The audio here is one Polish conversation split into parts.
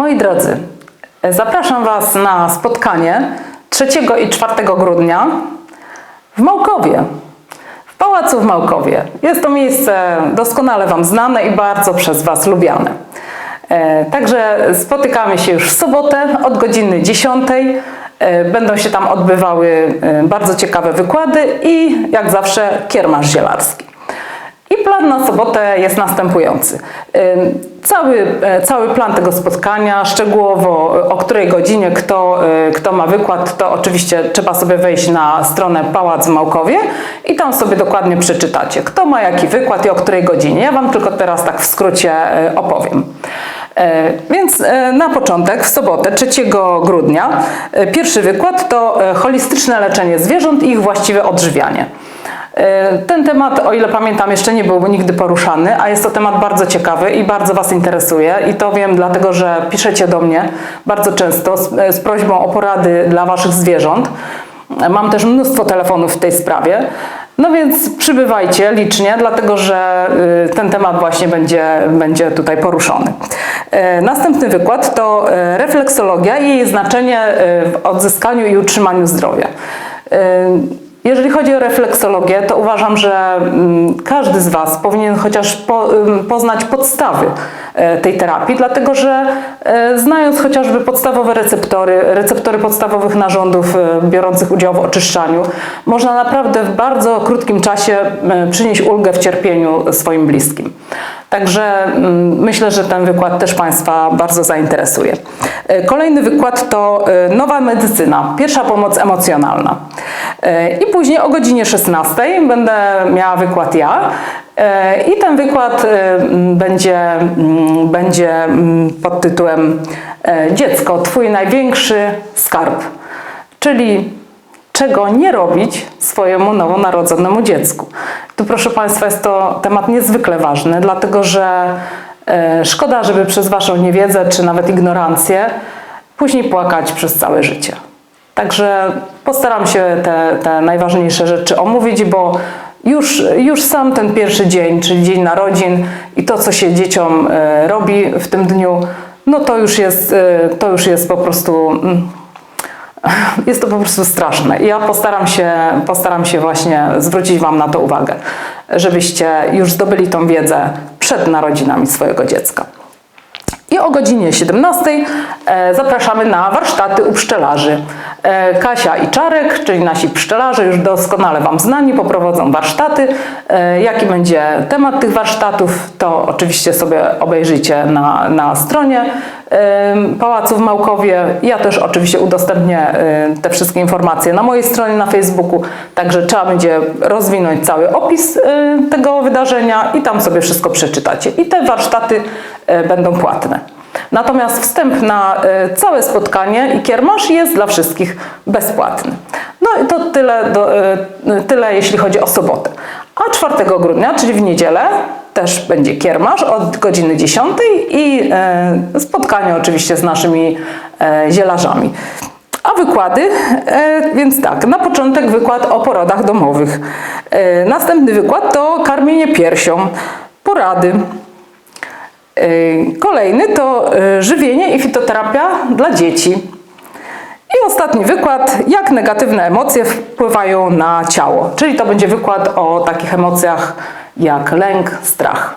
Moi drodzy, zapraszam Was na spotkanie 3 i 4 grudnia w Małkowie. W Pałacu w Małkowie. Jest to miejsce doskonale Wam znane i bardzo przez Was lubiane. E, Także spotykamy się już w sobotę od godziny 10. E, Będą się tam odbywały e, bardzo ciekawe wykłady i jak zawsze kiermasz zielarski. I plan na sobotę jest następujący. Cały, e, cały plan tego spotkania, szczegółowo e, o której godzinie kto, e, kto ma wykład, to oczywiście trzeba sobie wejść na stronę Pałac w Małkowie i tam sobie dokładnie przeczytacie, kto ma jaki wykład i o której godzinie. Ja Wam tylko teraz tak w skrócie opowiem. Więc na początek, w sobotę 3 grudnia, pierwszy wykład to holistyczne leczenie zwierząt i ich właściwe odżywianie. E, Ten temat, o ile pamiętam, jeszcze nie był nigdy poruszany, a jest to temat bardzo ciekawy i bardzo Was interesuje. I to wiem dlatego, że piszecie do mnie bardzo często z, z prośbą o porady dla Waszych zwierząt. Mam też mnóstwo telefonów w tej sprawie. No więc przybywajcie licznie, dlatego że y, ten temat właśnie będzie, będzie tutaj poruszony. E, Następny wykład to e, refleksologia i jej znaczenie e, w odzyskaniu i utrzymaniu zdrowia. Jeżeli chodzi o refleksologię, to uważam, że mm, każdy z Was powinien chociaż ym, poznać podstawy e, tej terapii, dlatego że e, znając chociażby podstawowe receptory, receptory podstawowych narządów e, biorących udział w oczyszczaniu, można naprawdę w bardzo krótkim czasie przynieść ulgę w cierpieniu swoim bliskim. Także mm, myślę, że ten wykład też Państwa bardzo zainteresuje. E, Kolejny wykład to e, nowa medycyna, pierwsza pomoc emocjonalna. E, I później o godzinie 16 będę miała wykład ja. I ten wykład będzie, będzie pod tytułem Dziecko, Twój największy skarb. Czyli czego nie robić swojemu nowonarodzonemu dziecku. Tu proszę Państwa jest to temat niezwykle ważny, dlatego że e, szkoda, żeby przez Waszą niewiedzę czy nawet ignorancję później płakać przez całe życie. Także postaram się te, te najważniejsze rzeczy omówić, bo już, już sam ten pierwszy dzień, czyli dzień narodzin i to, co się dzieciom e, robi w tym dniu, no to już jest, e, to już jest po prostu mm, jest to po prostu straszne. Ja postaram się, postaram się właśnie zwrócić Wam na to uwagę, żebyście już zdobyli tą wiedzę przed narodzinami swojego dziecka. I o godzinie 17 e, zapraszamy na warsztaty u pszczelarzy. E, Kasia i Czarek, czyli nasi pszczelarze, już doskonale Wam znani, poprowadzą warsztaty. E, Jaki będzie temat tych warsztatów, to oczywiście sobie obejrzyjcie na, na stronie e, Pałacu w Małkowie. Ja też oczywiście udostępnię te wszystkie informacje na mojej stronie na Facebooku, także trzeba będzie rozwinąć cały opis tego wydarzenia i tam sobie wszystko przeczytacie. I te warsztaty będą płatne. Natomiast wstęp na e, całe spotkanie i kiermasz jest dla wszystkich bezpłatny. No i to tyle, do, e, tyle jeśli chodzi o sobotę. A 4 grudnia, czyli w niedzielę, też będzie kiermasz od godziny 10 i spotkanie oczywiście z naszymi zielarzami. A wykłady, więc tak, na początek wykład o porodach domowych. Następny wykład to karmienie piersią, porady. E, Kolejny to e, żywienie i fitoterapia dla dzieci. I ostatni wykład, jak negatywne emocje wpływają na ciało. Czyli to będzie wykład o takich emocjach jak lęk, strach.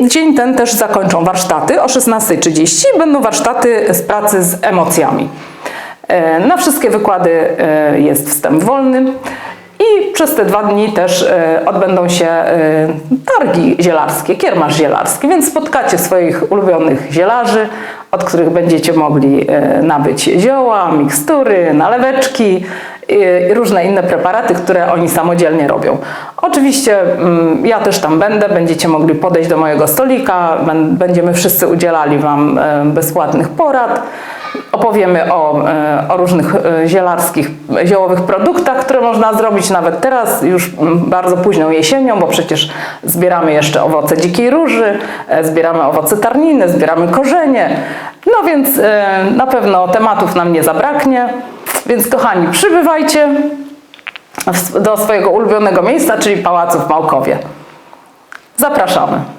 I dzień ten też zakończą warsztaty o 16.30. Będą warsztaty z pracy z emocjami. E, Na wszystkie wykłady jest wstęp wolny. I przez te dwa dni też e, odbędą się e, targi zielarskie, kiermasz zielarski, więc spotkacie swoich ulubionych zielarzy, od których będziecie mogli e, nabyć zioła, mikstury, naleweczki i różne inne preparaty, które oni samodzielnie robią. Oczywiście mm, ja też tam będę, będziecie mogli podejść do mojego stolika, będziemy wszyscy udzielali Wam bezpłatnych porad. Opowiemy o, e, o różnych e, zielarskich, ziołowych produktach, które można zrobić nawet teraz, już bardzo późną jesienią, bo przecież zbieramy jeszcze owoce dzikiej róży, e, zbieramy owoce tarniny, zbieramy korzenie. No więc na pewno tematów nam nie zabraknie. Więc kochani, przybywajcie do swojego ulubionego miejsca, czyli Pałacu w Małkowie. Zapraszamy.